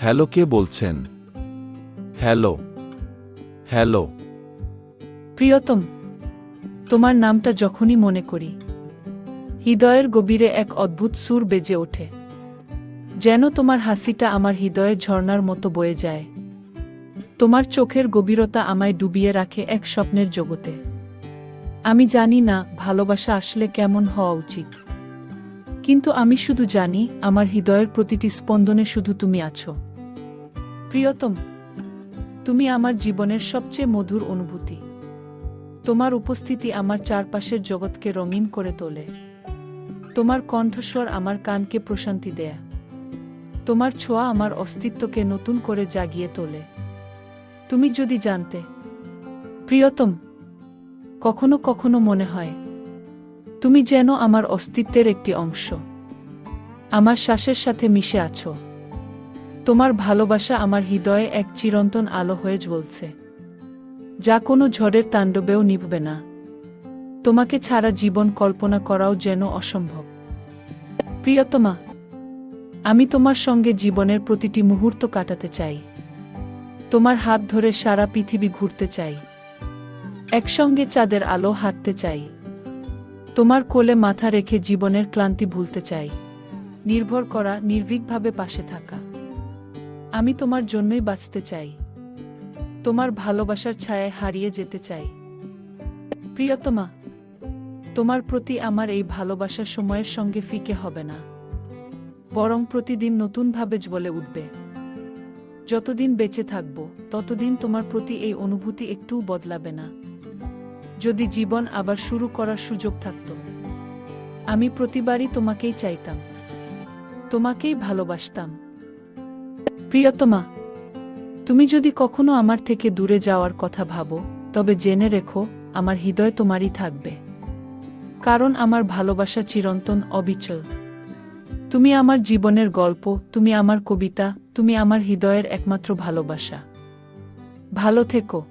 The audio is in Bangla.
হ্যালো কে বলছেন? হ্যালো। হ্যালো। প্রিয়তম, তোমার নামটা যখনই মনে করি, হৃদয়ের গভীরে এক অদ্ভুত সুর বেজে ওঠে, যেন তোমার হাসিটা আমার হৃদয়ে ঝর্ণার মতো বয়ে যায়। তোমার চোখের গভীরতা আমায় ডুবিয়ে রাখে এক স্বপ্নের জগতে। আমি জানি না ভালোবাসা আসলে কেমন হওয়া উচিত, কিন্তু আমি শুধু জানি আমার হৃদয়ের প্রতিটি স্পন্দনে শুধু তুমি আছো। প্রিয়তম, তুমি আমার জীবনের সবচেয়ে মধুর অনুভূতি। তোমার উপস্থিতি আমার চারপাশের জগৎকে রঙিন করে তোলে। তোমার কণ্ঠস্বর আমার কানকে প্রশান্তি দেয়া। তোমার ছোঁয়া আমার অস্তিত্বকে নতুন করে জাগিয়ে তোলে। তুমি যদি জানতে, প্রিয়তম, কখনো কখনো মনে হয়, তুমি যেন আমার অস্তিত্বের একটি অংশ। আমার শ্বাসের সাথে মিশে আছো। তোমার ভালোবাসা আমার হৃদয়ে এক চিরন্তন আলো হয়ে জ্বলছে। যা কোনো ঝড়ের তাণ্ডবেও নিভবে না। তোমাকে ছাড়া জীবন কল্পনা করাও যেন অসম্ভব। প্রিয়তমা, আমি তোমার সঙ্গে জীবনের প্রতিটি মুহূর্ত কাটাতে চাই। তোমার হাত ধরে সারা পৃথিবী ঘুরতে চাই। একসঙ্গে চাঁদের আলো হাঁটতে চাই। তোমার কোলে মাথা রেখে জীবনের ক্লান্তি ভুলতে চাই। নির্ভর করা, নির্ভীকভাবে পাশে থাকা। আমি তোমার জন্যই বাঁচতে চাই। তোমার ভালোবাসার ছায়ায় হারিয়ে যেতে চাই। প্রিয়তমা, তোমার প্রতি আমার এই ভালোবাসা সময়ের সঙ্গে ফিকে হবে না। বরং প্রতিদিন নতুনভাবে জ্বলে উঠবে। যতদিন বেঁচে থাকব, ততদিন তোমার প্রতি এই অনুভূতি একটুও বদলাবে না। যদি জীবন আবার শুরু করার সুযোগ থাকত, আমি প্রতিবারই তোমাকেই চাইতাম। তোমাকেই ভালোবাসতাম। প্রিয়তমা, তুমি যদি কখনো আমার থেকে দূরে যাওয়ার কথা ভাবো, তবে জেনে রেখো, আমার হৃদয় তোমারই থাকবে। কারণ আমার ভালোবাসা চিরন্তন অবিচল। তুমি আমার জীবনের গল্প, তুমি আমার কবিতা, তুমি আমার হৃদয়ের একমাত্র ভালোবাসা। ভালো থেকো।